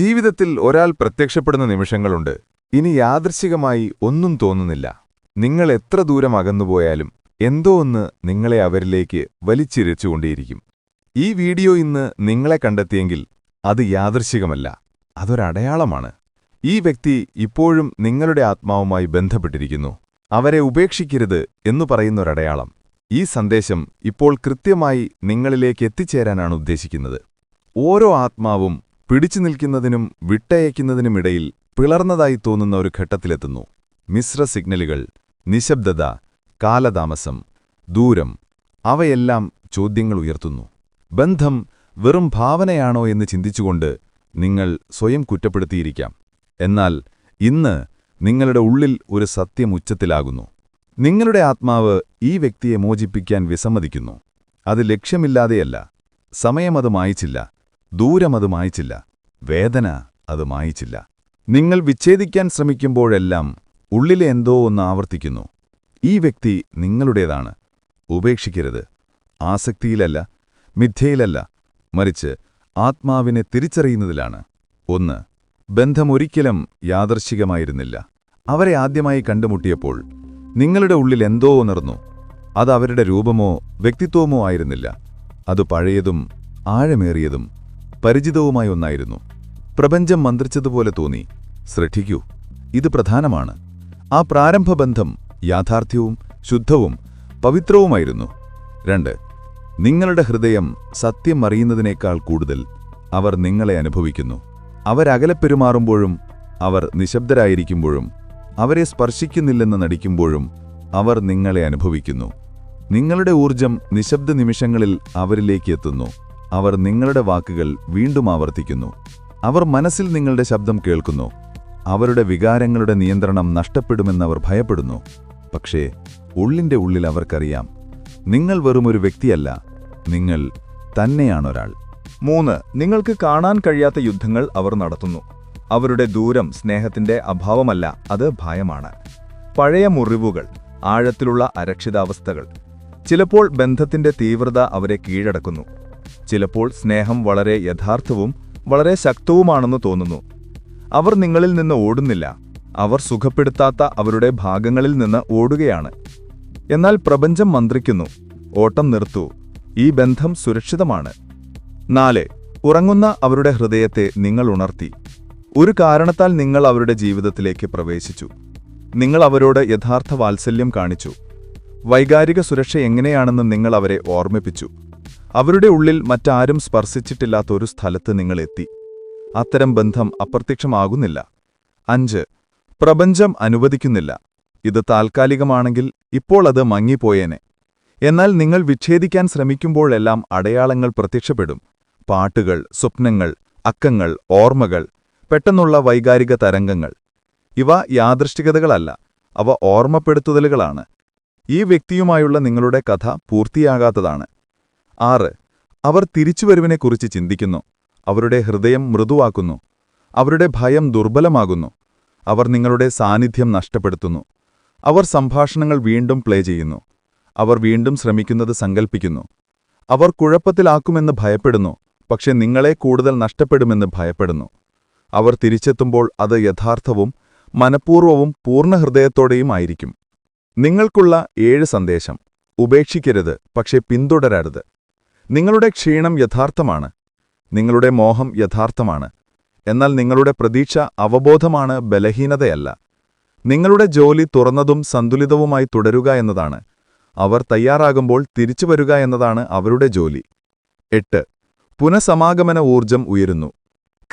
ജീവിതത്തിൽ ഒരാൾ പ്രത്യക്ഷപ്പെടുന്ന നിമിഷങ്ങളുണ്ട്. ഇനി യാദൃശികമായി ഒന്നും തോന്നുന്നില്ല. നിങ്ങൾ എത്ര ദൂരം അകന്നുപോയാലും എന്തോ ഒന്ന് നിങ്ങളെ അവരിലേക്ക് വലിച്ചിരച്ചുകൊണ്ടേയിരിക്കും ഈ വീഡിയോ ഇന്ന് നിങ്ങളെ കണ്ടെത്തിയെങ്കിൽ അത് യാദൃശികമല്ല അതൊരടയാളമാണ് ഈ വ്യക്തി ഇപ്പോഴും നിങ്ങളുടെ ആത്മാവുമായി ബന്ധപ്പെട്ടിരിക്കുന്നു. അവരെ ഉപേക്ഷിക്കരുത് എന്നു പറയുന്നൊരടയാളം. ഈ സന്ദേശം ഇപ്പോൾ കൃത്യമായി നിങ്ങളിലേക്ക് എത്തിച്ചേരാനാണ് ഉദ്ദേശിക്കുന്നത്. ഓരോ ആത്മാവും പിടിച്ചു നിൽക്കുന്നതിനും വിട്ടയക്കുന്നതിനുമിടയിൽ പിളർന്നതായി തോന്നുന്ന ഒരു ഘട്ടത്തിലെത്തുന്നു. മിശ്ര സിഗ്നലുകൾ നിശബ്ദത കാലതാമസം ദൂരം അവയെല്ലാം ചോദ്യങ്ങൾ ഉയർത്തുന്നു. ബന്ധം വെറും ഭാവനയാണോ എന്ന് ചിന്തിച്ചുകൊണ്ട് നിങ്ങൾ സ്വയം കുറ്റപ്പെടുത്തിയിരിക്കാം. എന്നാൽ ഇന്ന് നിങ്ങളുടെ ഉള്ളിൽ ഒരു സത്യം ഉച്ചത്തിലാകുന്നു. നിങ്ങളുടെ ആത്മാവ് ഈ വ്യക്തിയെ മോചിപ്പിക്കാൻ വിസമ്മതിക്കുന്നു. അത് ലക്ഷ്യമില്ലാതെയല്ല സമയമത് മായിച്ചില്ല. ദൂരമത് മായിച്ചില്ല. വേദന അത് മായിച്ചില്ല. നിങ്ങൾ വിച്ഛേദിക്കാൻ ശ്രമിക്കുമ്പോഴെല്ലാം ഉള്ളിലെ എന്തോ ഒന്ന് ആവർത്തിക്കുന്നു. ഈ വ്യക്തി നിങ്ങളുടേതാണ്. ഉപേക്ഷിക്കരുത്. ആസക്തിയിലല്ല മിഥ്യയിലല്ല. മറിച്ച് ആത്മാവിനെ തിരിച്ചറിയുന്നതിലാണ്. ഒന്ന് ബന്ധമൊരിക്കലും യാദർശികമായിരുന്നില്ല. അവരെ ആദ്യമായി കണ്ടുമുട്ടിയപ്പോൾ നിങ്ങളുടെ ഉള്ളിൽ എന്തോ ഉണർന്നു. അത് അവരുടെ രൂപമോ വ്യക്തിത്വമോ ആയിരുന്നില്ല. അത് പഴയതും ആഴമേറിയതും പരിചിതവുമായ ഒന്നായിരുന്നു. പ്രപഞ്ചം മന്ത്രിച്ചതുപോലെ തോന്നി. ശ്രദ്ധിക്കൂ ഇത് പ്രധാനമാണ്. ആ പ്രാരംഭബന്ധം യാഥാർത്ഥ്യവും ശുദ്ധവും പവിത്രവുമായിരുന്നു. രണ്ട് നിങ്ങളുടെ ഹൃദയം സത്യം അറിയുന്നതിനേക്കാൾ കൂടുതൽ അവർ നിങ്ങളെ അനുഭവിക്കുന്നു. അവരകലെ പെരുമാറുമ്പോഴും അവർ നിശബ്ദരായിരിക്കുമ്പോഴും അവരെ സ്പർശിക്കുന്നില്ലെന്ന് നടിക്കുമ്പോഴും അവർ നിങ്ങളെ അനുഭവിക്കുന്നു. നിങ്ങളുടെ ഊർജം നിശബ്ദ നിമിഷങ്ങളിൽ അവരിലേക്ക് എത്തുന്നു. അവർ നിങ്ങളുടെ വാക്കുകൾ വീണ്ടും ആവർത്തിക്കുന്നു. അവർ മനസ്സിൽ നിങ്ങളുടെ ശബ്ദം കേൾക്കുന്നു. അവരുടെ വികാരങ്ങളുടെ നിയന്ത്രണം നഷ്ടപ്പെടുമെന്നവർ ഭയപ്പെടുന്നു. പക്ഷേ ഉള്ളിന്റെ ഉള്ളിൽ അവർക്കറിയാം നിങ്ങൾ വെറും ഒരു വ്യക്തിയല്ല നിങ്ങൾ തന്നെയാണൊരാൾ. മൂന്ന് നിങ്ങൾക്ക് കാണാൻ കഴിയാത്ത യുദ്ധങ്ങൾ അവർ നടത്തുന്നു. അവരുടെ ദൂരം സ്നേഹത്തിന്റെ അഭാവമല്ല അത് ഭയമാണ്. പഴയ മുറിവുകൾ ആഴത്തിലുള്ള അരക്ഷിതാവസ്ഥകൾ ചിലപ്പോൾ ബന്ധത്തിന്റെ തീവ്രത അവരെ കീഴടക്കുന്നു. ചിലപ്പോൾ സ്നേഹം വളരെ യഥാർത്ഥവും വളരെ ശക്തവുമാണെന്ന് തോന്നുന്നു. അവർ നിങ്ങളിൽ നിന്ന് ഓടുന്നില്ല. അവർ സുഖപ്പെടുത്താത്ത അവരുടെ ഭാഗങ്ങളിൽ നിന്ന് ഓടുകയാണ്. എന്നാൽ പ്രപഞ്ചം മന്ത്രിക്കുന്നു. ഓട്ടം നിർത്തൂ. ഈ ബന്ധം സുരക്ഷിതമാണ്. നാല് ഉറങ്ങുന്ന അവരുടെ ഹൃദയത്തെ നിങ്ങൾ ഉണർത്തി. ഒരു കാരണത്താൽ നിങ്ങൾ അവരുടെ ജീവിതത്തിലേക്ക് പ്രവേശിച്ചു. നിങ്ങൾ അവരോട് യഥാർത്ഥ വാത്സല്യം കാണിച്ചു. വൈകാരിക സുരക്ഷ എങ്ങനെയാണെന്ന് നിങ്ങൾ അവരെ ഓർമ്മിപ്പിച്ചു. അവരുടെ ഉള്ളിൽ മറ്റാരും സ്പർശിച്ചിട്ടില്ലാത്ത ഒരു സ്ഥലത്ത് നിങ്ങളെത്തി അത്തരം ബന്ധം അപ്രത്യക്ഷമാകുന്നില്ല. അഞ്ച്. പ്രപഞ്ചം അനുവദിക്കുന്നില്ല. ഇത് താൽക്കാലികമാണെങ്കിൽ ഇപ്പോൾ അത് മങ്ങിപ്പോയേനെ. എന്നാൽ നിങ്ങൾ വിച്ഛേദിക്കാൻ ശ്രമിക്കുമ്പോഴെല്ലാം അടയാളങ്ങൾ പ്രത്യക്ഷപ്പെടും. പാട്ടുകൾ സ്വപ്നങ്ങൾ അക്കങ്ങൾ ഓർമ്മകൾ പെട്ടെന്നുള്ള വൈകാരിക തരംഗങ്ങൾ. ഇവ യാദൃഷ്ടികതകളല്ല അവ ഓർമ്മപ്പെടുത്തുതലുകളാണ്. ഈ വ്യക്തിയുമായുള്ള നിങ്ങളുടെ കഥ പൂർത്തിയാകാത്തതാണ്. ആറ്. അവർ തിരിച്ചുവരവിനെക്കുറിച്ച് ചിന്തിക്കുന്നു. അവരുടെ ഹൃദയം മൃദുവാക്കുന്നു. അവരുടെ ഭയം ദുർബലമാകുന്നു. അവർ നിങ്ങളുടെ സാന്നിധ്യം നഷ്ടപ്പെടുത്തുന്നു. അവർ സംഭാഷണങ്ങൾ വീണ്ടും പ്ലേ ചെയ്യുന്നു. അവർ വീണ്ടും ശ്രമിക്കുന്നത് സങ്കൽപ്പിക്കുന്നു. അവർ കുഴപ്പത്തിലാക്കുമെന്ന് ഭയപ്പെടുന്നു പക്ഷെ നിങ്ങളെ കൂടുതൽ നഷ്ടപ്പെടുമെന്ന് ഭയപ്പെടുന്നു. അവർ തിരിച്ചെത്തുമ്പോൾ അത് യഥാർത്ഥവും മനഃപൂർവവും പൂർണഹൃദയത്തോടെയും ആയിരിക്കും. നിങ്ങൾക്കുള്ള ഏഴ് സന്ദേശം. ഉപേക്ഷിക്കരുത് പക്ഷെ പിന്തുടരരുത്. നിങ്ങളുടെ ക്ഷീണം യഥാർത്ഥമാണ്. നിങ്ങളുടെ മോഹം യഥാർത്ഥമാണ്. എന്നാൽ നിങ്ങളുടെ പ്രതീക്ഷ അവബോധമാണ് ബലഹീനതയല്ല. നിങ്ങളുടെ ജോലി തുറന്നതും സന്തുലിതവുമായി തുടരുക എന്നതാണ്. അവർ തയ്യാറാകുമ്പോൾ തിരിച്ചു വരിക എന്നതാണ് അവരുടെ ജോലി. എട്ട്. പുനഃസമാഗമന ഊർജം ഉയരുന്നു.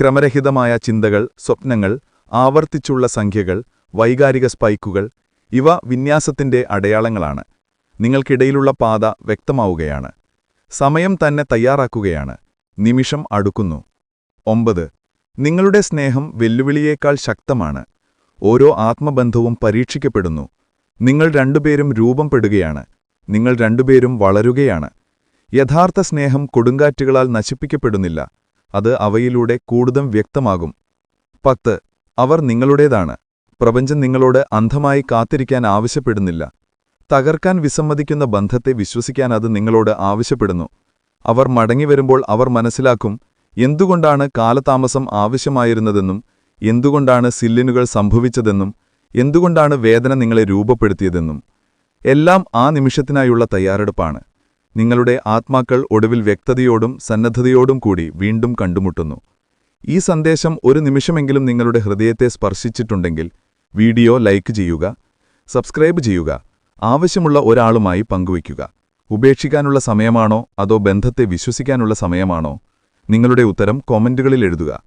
ക്രമരഹിതമായ ചിന്തകൾ സ്വപ്നങ്ങൾ ആവർത്തിച്ചുള്ള സംഖ്യകൾ വൈകാരിക സ്പൈക്കുകൾ ഇവ വിന്യാസത്തിന്റെ അടയാളങ്ങളാണ്. നിങ്ങൾക്കിടയിലുള്ള പാത വ്യക്തമാവുകയാണ്. സമയം തന്നെ തയ്യാറാക്കുകയാണ്. നിമിഷം അടുക്കുന്നു. ഒമ്പത്. നിങ്ങളുടെ സ്നേഹം വെല്ലുവിളിയേക്കാൾ ശക്തമാണ്. ഓരോ ആത്മബന്ധവും പരീക്ഷിക്കപ്പെടുന്നു. നിങ്ങൾ രണ്ടുപേരും രൂപപ്പെടുകയാണ് നിങ്ങൾ രണ്ടുപേരും വളരുകയാണ്. യഥാർത്ഥ സ്നേഹം കൊടുങ്കാറ്റുകളാൽ നശിപ്പിക്കപ്പെടുന്നില്ല. അത് അവയിലൂടെ കൂടുതൽ വ്യക്തമാകും. പത്ത്. അവർ നിങ്ങളുടേതാണ്. പ്രപഞ്ചം നിങ്ങളോട് അന്ധമായി കാത്തിരിക്കാൻ ആവശ്യപ്പെടുന്നില്ല. തകർക്കാൻ വിസമ്മതിക്കുന്ന ബന്ധത്തെ വിശ്വസിക്കാൻ അത് നിങ്ങളോട് ആവശ്യപ്പെടുന്നു. അവർ മടങ്ങിവരുമ്പോൾ അവർ മനസ്സിലാക്കും എന്തുകൊണ്ടാണ് കാലതാമസം ആവശ്യമായിരുന്നതെന്നും എന്തുകൊണ്ടാണ് സില്ലിനുകൾ സംഭവിച്ചതെന്നും എന്തുകൊണ്ടാണ് വേദന നിങ്ങളെ രൂപപ്പെടുത്തിയതെന്നും. എല്ലാം ആ നിമിഷത്തിനായുള്ള തയ്യാറെടുപ്പാണ്. നിങ്ങളുടെ ആത്മാക്കൾ ഒടുവിൽ വ്യക്തതയോടും സന്നദ്ധതയോടും കൂടി വീണ്ടും കണ്ടുമുട്ടുന്നു. ഈ സന്ദേശം ഒരു നിമിഷമെങ്കിലും നിങ്ങളുടെ ഹൃദയത്തെ സ്പർശിച്ചിട്ടുണ്ടെങ്കിൽ വീഡിയോ ലൈക്ക് ചെയ്യുക സബ്സ്ക്രൈബ് ചെയ്യുക ആവശ്യമുള്ള ഒരാളുമായി പങ്കുവയ്ക്കുക. ഉപേക്ഷിക്കാനുള്ള സമയമാണോ അതോ ബന്ധത്തെ വിശ്വസിക്കാനുള്ള സമയമാണോ? നിങ്ങളുടെ ഉത്തരം കോമന്റുകളിൽ എഴുതുക.